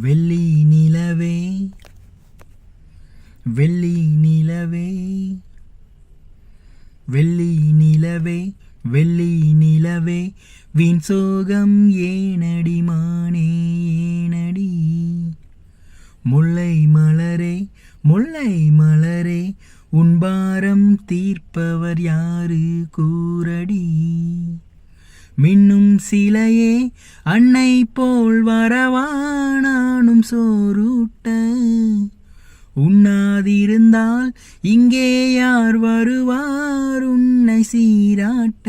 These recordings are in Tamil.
வெள்ளி நிலவே வெள்ளி நிலவே வெள்ளி நிலவே வெள்ளி நிலவே. வீண் சோகம் ஏனடி மானே ஏனடி? முல்லை மலரே முல்லை மலரே. உன்பாரம் தீர்ப்பவர் யாரு கூரடி மின்னும் சிலையே அன்னை போல் வரவானானும் சோரூட்ட. உண்ணாதிருந்தால் இங்கே யார் வருவார் உன்னை சீராட்ட.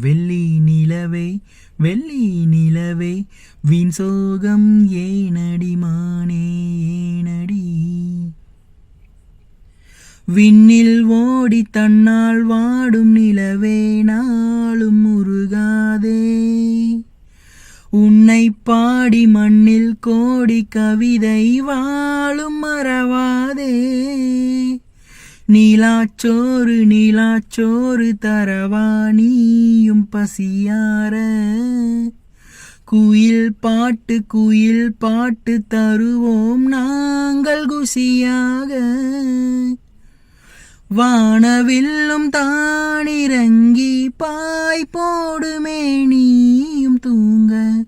வெள்ளி நிலவே வெள்ளி நிலவே வீண் சோகம் ஏனடி மானே ஏனடி. விண்ணில் தன்னால் வாடும் நிலவே நாளும் முருகாதே உன்னை பாடி மண்ணில் கோடி கவிதை வாழும் மறவாதே. நீலாச்சோறு நீலாச்சோறு தரவா நீயும் பசியார. குயில் பாட்டு குயில் பாட்டு தருவோம் நாங்கள் குசியாக வானவில்லும் தானிறங்கி பாய் போடுமே நீயும் தூங்க.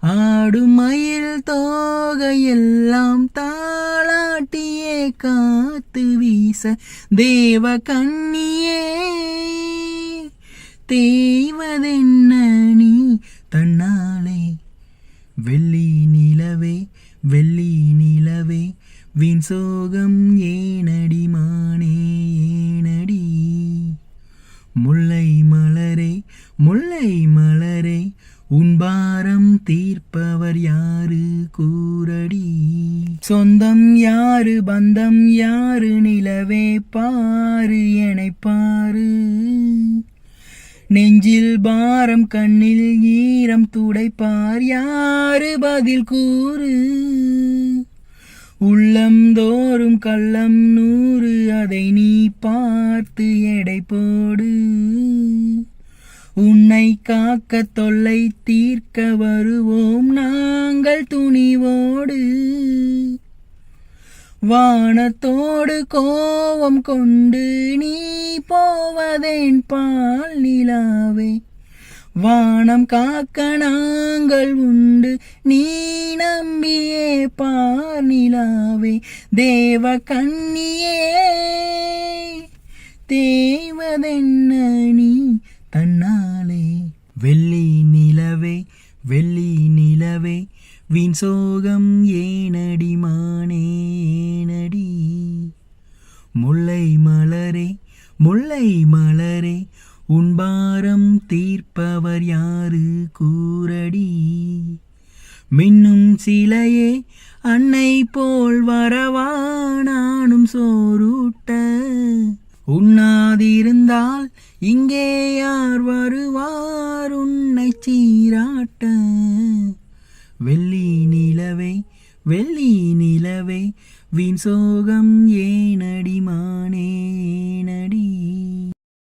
ஆடும் மயில் தோகையெல்லாம் தாளாட்டியே காத்து வீச தேவ கண்ணியே. தேய்வதென்ன நீ தன்னாலே வெள்ளி நிலவே வெள்ளி நிலவே வீண் சோகம் ஏனடி மானே ஏனடி? முல்லை மலரே முல்லை மலரே உன்பாரம் தீர்ப்பவர் யாரு கூரடி சொந்தம் யாரு பந்தம் யாரு நிலவே பாரு எனை பாரு. நெஞ்சில் பாரம் கண்ணில் ஈரம் துடைப்பார் யாரு பதில் கூறு. உள்ளம் தோறும் கள்ளம் நூறு அதை நீ பார்த்து எடை போடு. உன்னை காக்க தொல்லை தீர்க்க வருவோம் நாங்கள் துணிவோடு. வானத்தோடு கோபம் கொண்டு நீ போவதேன் பால் நிலாவே. வானம் காக்க நாங்கள் உண்டு நீ தம்பியே பானிலாவே தேவ கண்ணியே. தேவதென்ன நீ தன்னாலே? வெள்ளி நிலவே வெள்ளி நிலவே வீண் சோகம் ஏனடி மானே ஏனடி? முல்லை மலரே முல்லை மலரே உன்பாரம் தீர்ப்பவர் யாரு கூரடி மின்னும் சிலையே அன்னை போல் வரவா நானும் சோறூட்ட உண்ணாதிருந்தால் இங்கே யார் வருவார் உன்னை சீராட்ட. வெள்ளி நிலவை வெள்ளி நிலவை வீண் சோகம் ஏனடி மானேனடி.